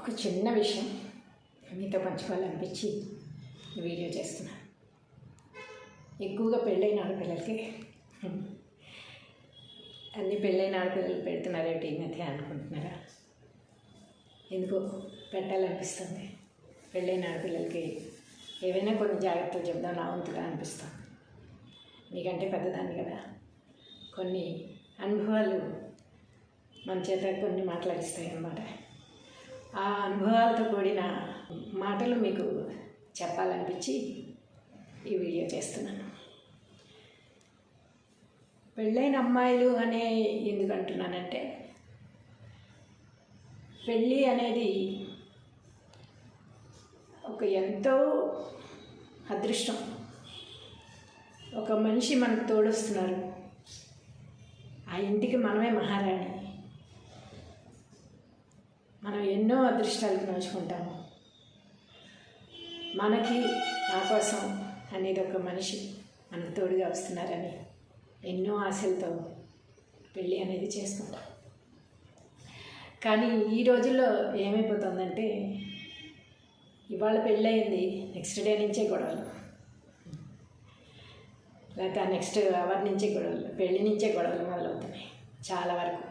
ఒక చిన్న విషయం మీతో పంచుకోవాలనిపించి వీడియో చేస్తున్నాను ఎక్కువగా పెళ్ళైన ఆడపిల్లలకి అన్ని పెళ్ళైన ఆడపిల్లలు పెడుతున్నారేంటి ఈ మధ్య అనుకుంటున్నారా? ఎందుకో పెట్టాలనిపిస్తుంది. పెళ్ళైన ఆడపిల్లలకి ఏవైనా కొన్ని జాగ్రత్తలు చెప్దాం నా వంతుగా అనిపిస్తుంది మీకంటే పెద్దదాన్ని కదా. కొన్ని అనుభవాలు మన చేత కొన్ని మాట్లాడిస్తాయి అన్నమాట ఆ అనుభవాలతో కూడిన మాటలు మీకు చెప్పాలనిపించి ఈ వీడియో చేస్తున్నాను. పెళ్ళైన అమ్మాయిలు అనే ఎందుకు అంటున్నానంటే పెళ్ళి అనేది ఒక ఎంతో అదృష్టం. ఒక మనిషి మనకు తోడొస్తున్నారు. ఆ ఇంటికి మనమే మహారాణి. మనం ఎన్నో అదృష్టాలకు నోచుకుంటాము. మనకి నా కోసం అనేది ఒక మనిషి మనకు తోడుగా వస్తున్నారని ఎన్నో ఆశలతో పెళ్ళి అనేది చేసుకుంటాం. కానీ ఈ రోజుల్లో ఏమైపోతుందంటే ఇవాళ పెళ్ళయింది నెక్స్ట్ డే నుంచే గొడవలు. లేక నెక్స్ట్ అవర్ నుంచే గొడవలు పెళ్ళి నుంచే గొడవలు మొదలవుతున్నాయి. చాలా వరకు.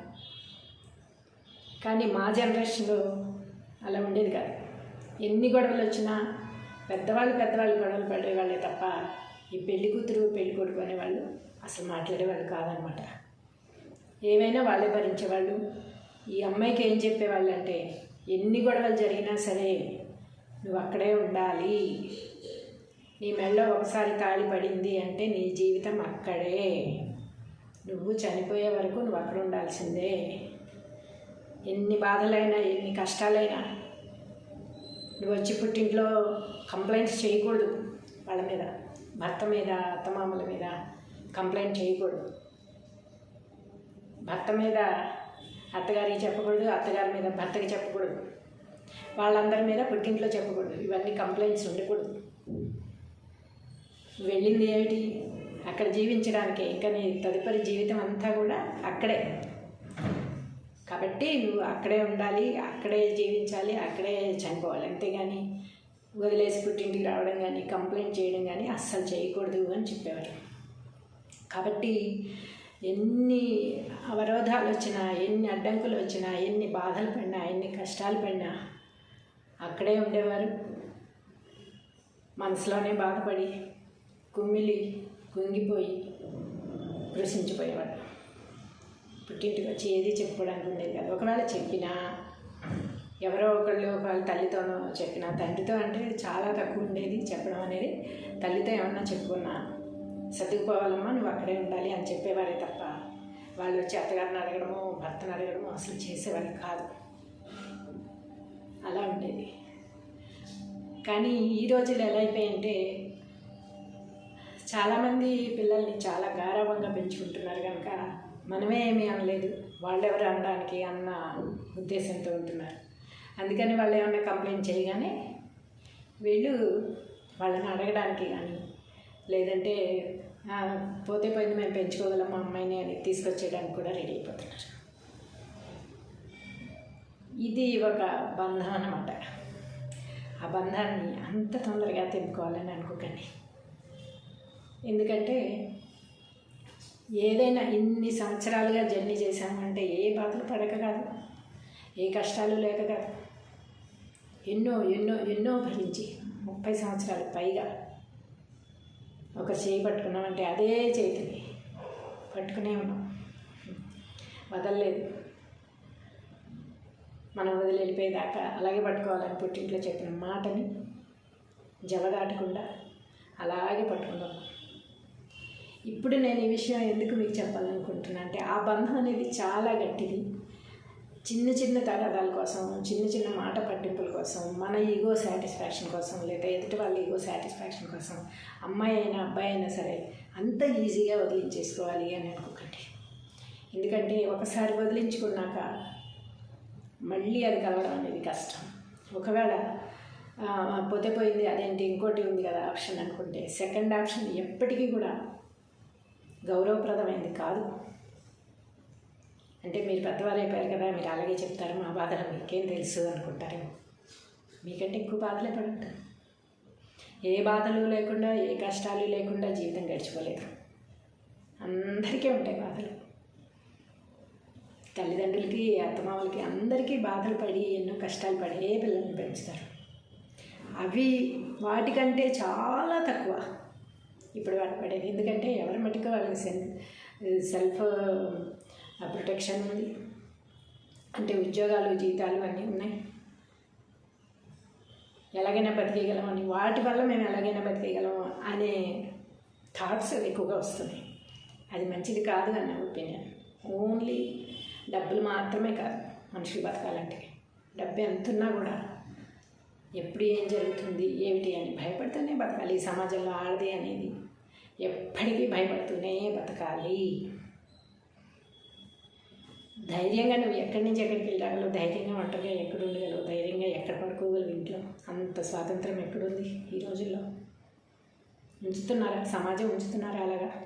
కానీ మా జనరేషన్లో అలా ఉండేది కాదు. ఎన్ని గొడవలు వచ్చినా పెద్దవాళ్ళు పెద్దవాళ్ళు గొడవలు పడేవాళ్ళే తప్ప ఈ పెళ్ళి కూతురు పెళ్ళి కొడుకు అనేవాళ్ళు అసలు మాట్లాడేవాళ్ళు కాదనమాట. ఏమైనా వాళ్ళే భరించేవాళ్ళు. ఈ అమ్మాయికి ఏం చెప్పేవాళ్ళు అంటే ఎన్ని గొడవలు జరిగినా సరే నువ్వు అక్కడే ఉండాలి. నీ మెళ్ళో ఒకసారి తాళి పడింది అంటే నీ జీవితం అక్కడే. నువ్వు చనిపోయే వరకు నువ్వు అక్కడ ఉండాల్సిందే. ఎన్ని బాధలైనా ఎన్ని కష్టాలైనా నువ్వు వచ్చి పుట్టింట్లో కంప్లైంట్స్ చేయకూడదు వాళ్ళ మీద భర్త మీద అత్తమామల మీద కంప్లైంట్ చేయకూడదు. భర్త మీద అత్తగారికి చెప్పకూడదు అత్తగారి మీద భర్తకి చెప్పకూడదు. వాళ్ళందరి మీద పుట్టింట్లో చెప్పకూడదు. ఇవన్నీ కంప్లైంట్స్ ఉండకూడదు. వెళ్ళింది ఏమిటి? అక్కడ జీవించడానికే. ఇంకా నీ తదుపరి జీవితం అంతా కూడా అక్కడే. కాబట్టి నువ్వు అక్కడే ఉండాలి అక్కడే జీవించాలి అక్కడే చనిపోవాలి. అంతేగాని వదిలేసి పుట్టింటికి రావడం కానీ కంప్లైంట్ చేయడం కానీ అస్సలు చేయకూడదు అని చెప్పేవారు. కాబట్టి ఎన్ని అవరోధాలు వచ్చినా ఎన్ని అడ్డంకులు వచ్చినా ఎన్ని బాధలు పడినా ఎన్ని కష్టాలు పడినా అక్కడే ఉండేవారు. మనసులోనే బాధపడి కుమ్మిలి కుంగిపోయి కృషించిపోయేవాడు పుట్టింటికి వచ్చి ఏది చెప్పుకోవడానికి ఉండేది కాదు. ఒకవేళ చెప్పినా ఎవరో ఒకళ్ళు వాళ్ళ తల్లితోనో చెప్పినా తండ్రితో అంటే చాలా తక్కువ ఉండేది చెప్పడం అనేది. తల్లితో ఏమన్నా చెప్పుకున్నా సర్దుకుపోవాలమ్మా నువ్వు అక్కడే ఉండాలి అని చెప్పేవారే తప్ప వాళ్ళు వచ్చి అత్తగారిని అడగడము భర్తను అడగడము అసలు చేసేవాళ్ళు కాదు. అలా ఉండేది. కానీ ఈ రోజులు ఎలా అయిపోయాయంటే చాలామంది పిల్లల్ని చాలా గారవంగా పెంచుకుంటున్నారు కనుక మనమే ఏమీ అనలేదు. వాళ్ళెవరు అనడానికి అన్న ఉద్దేశంతో ఉంటున్నారు. అందుకని వాళ్ళు ఏమన్నా కంప్లైంట్ చేయగానే వీళ్ళు వాళ్ళని అడగడానికి కానీ లేదంటే పోతే పోయింది మేము పెంచుకోగలం మా అమ్మాయిని అని తీసుకొచ్చేయడానికి కూడా రెడీ అయిపోతున్నారు. ఇది ఒక బంధం అనమాట ఆ బంధాన్ని అంత తొందరగా తెంపుకోవాలని అనుకోకండి. ఎందుకంటే ఏదైనా ఇన్ని సంవత్సరాలుగా జర్నీ చేశామంటే ఏ బాధలు పడక కాదు. ఏ కష్టాలు లేక కాదు. ఎన్నో ఎన్నో ఎన్నో భరించి ముప్పై సంవత్సరాలు పైగా ఒక చేయి పట్టుకున్నామంటే అదే చేతిని పట్టుకునే ఉన్నాం. వదలలేదు. మనం వదిలి వెళ్ళిపోయేదాకా అలాగే పట్టుకోవాలని పుట్టింట్లో చెప్పిన మాటని జవదాటకుండా అలాగే పట్టుకున్నాం. ఇప్పుడు నేను ఈ విషయం ఎందుకు మీకు చెప్పాలనుకుంటున్నా అంటే ఆ బంధం అనేది చాలా గట్టిది. చిన్న చిన్న తగాదాల కోసం చిన్న చిన్న మాట పట్టింపుల కోసం మన ఈగో సాటిస్ఫాక్షన్ కోసం లేదా ఎదుటి వాళ్ళ ఈగో సాటిస్ఫాక్షన్ కోసం అమ్మాయి అయినా అబ్బాయి అయినా సరే అంత ఈజీగా వదిలించేసుకోవాలి అని అనుకోకండి. ఎందుకంటే ఒకసారి వదిలించుకున్నాక మళ్ళీ అది కలవడం అనేది కష్టం. ఒకవేళ పోతే పోయింది అదేంటి ఇంకోటి ఉంది కదా ఆప్షన్ అనుకుంటే సెకండ్ ఆప్షన్ ఎప్పటికీ కూడా గౌరవప్రదమైంది కాదు. అంటే మీరు పెద్దవారు అయిపోయారు కదా మీరు అలాగే చెప్తారు మా బాధలు మీకేం తెలుసు అనుకుంటారేమో. మీకంటే ఎక్కువ బాధలే పడి ఉంటారు ఏ బాధలు లేకుండా ఏ కష్టాలు లేకుండా జీవితం గడిచిపోలేదు. అందరికీ ఉంటాయి బాధలు. తల్లిదండ్రులకి అత్తమామలకి అందరికీ బాధలు పడి ఎన్నో కష్టాలు పడి ఏ పిల్లల్ని పెంచుతారు. అవి వాటికంటే చాలా తక్కువ. ఇప్పుడు వాటి పడేది ఎందుకంటే ఎవరి మటుకు వాళ్ళకి సెల్ సెల్ఫ్ ప్రొటెక్షన్ ఉంది. అంటే ఉద్యోగాలు జీతాలు అన్నీ ఉన్నాయి. ఎలాగైనా బతికేయగలమని వాటి వల్ల మేము ఎలాగైనా బతికేయగలము అనే థాట్స్ ఎక్కువగా వస్తున్నాయి. అది మంచిది కాదు అని నా ఒపీనియన్. ఓన్లీ డబ్బులు మాత్రమే కాదు మనుషులు బతకాలంటే. డబ్బు ఎంత ఉన్నా కూడా ఎప్పుడు ఏం జరుగుతుంది ఏమిటి అని భయపడుతూనే బతకాలి. ఈ సమాజంలో ఆడది అనేది ఎప్పటికీ భయపడుతూనే బతకాలి. ధైర్యంగా నువ్వు ఎక్కడి నుంచి ఎక్కడికి వెళ్ళి ధైర్యంగా ఒంటరిగా ఎక్కడ ఉండగలవు? ధైర్యంగా ఎక్కడ పడుకోగలవు ఇంట్లో? అంత స్వాతంత్రం ఎక్కడుంది ఈ రోజుల్లో? ఉంచుతున్నారా? సమాజం ఉంచుతున్నారా అలాగా?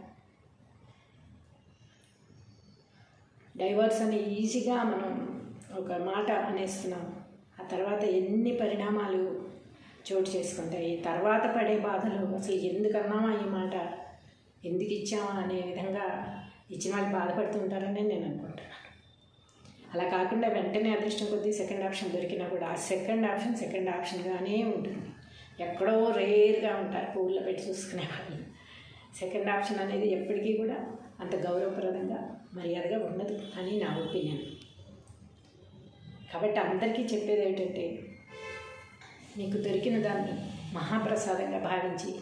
డైవర్స్ అని ఈజీగా మనం ఒక మాట అనేస్తున్నాం. ఆ తర్వాత ఎన్ని పరిణామాలు చోటు చేసుకుంటాయి తర్వాత పడే బాధలు అసలు ఎందుకు అన్నామా ఈ మాట? ఎందుకు ఇచ్చామా అనే విధంగా ఇచ్చిన వాళ్ళు బాధపడుతుంటారని నేను అనుకుంటున్నాను. అలా కాకుండా వెంటనే అదృష్టం కొద్దీ సెకండ్ ఆప్షన్ దొరికినా కూడా ఆ సెకండ్ ఆప్షన్ సెకండ్ ఆప్షన్గానే ఉంటుంది. ఎక్కడో రేర్గా ఉంటారు పూల్లో పెట్టి చూసుకునే వాళ్ళు. సెకండ్ ఆప్షన్ అనేది ఎప్పటికీ కూడా అంత గౌరవప్రదంగా మర్యాదగా ఉండదు అని నా ఒపీనియన్. కాబట్టి అందరికీ చెప్పేది ఏంటంటే మీకు దొరికిన దాన్ని మహాప్రసాదంగా భావించి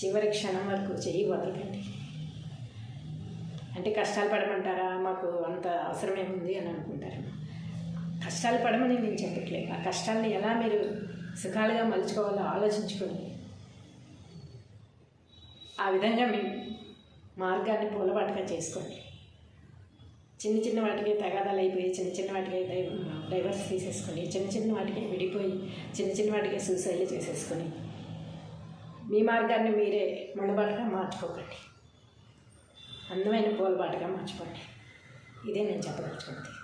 చివరి క్షణం వరకు చెయ్యి వదలకండి. అంటే కష్టాలు పడమంటారా? మాకు అంత అవసరమేముంది అని అనుకుంటారు. కష్టాలు పడమని నేను చెప్పట్లేదు. ఆ కష్టాలను ఎలా మీరు సుఖాలుగా మలుచుకోవాలో ఆలోచించుకోండి. ఆ విధంగా మీ మార్గాన్ని పూలబాటుగా చేసుకోండి. చిన్న చిన్న వాటికి తగాదాలు అయిపోయి చిన్న చిన్న వాటికి డై డైవర్స్ తీసేసుకొని చిన్న చిన్న వాటికి విడిపోయి చిన్న చిన్న వాటికి సూసైడ్లు చేసేసుకొని మీ మార్గాన్ని మీరే ముళ్ళబాటుగా మార్చుకోకండి. అందమైన పూలబాటుగా మార్చుకోండి. ఇదే నేను చెప్పదలుచుకుంది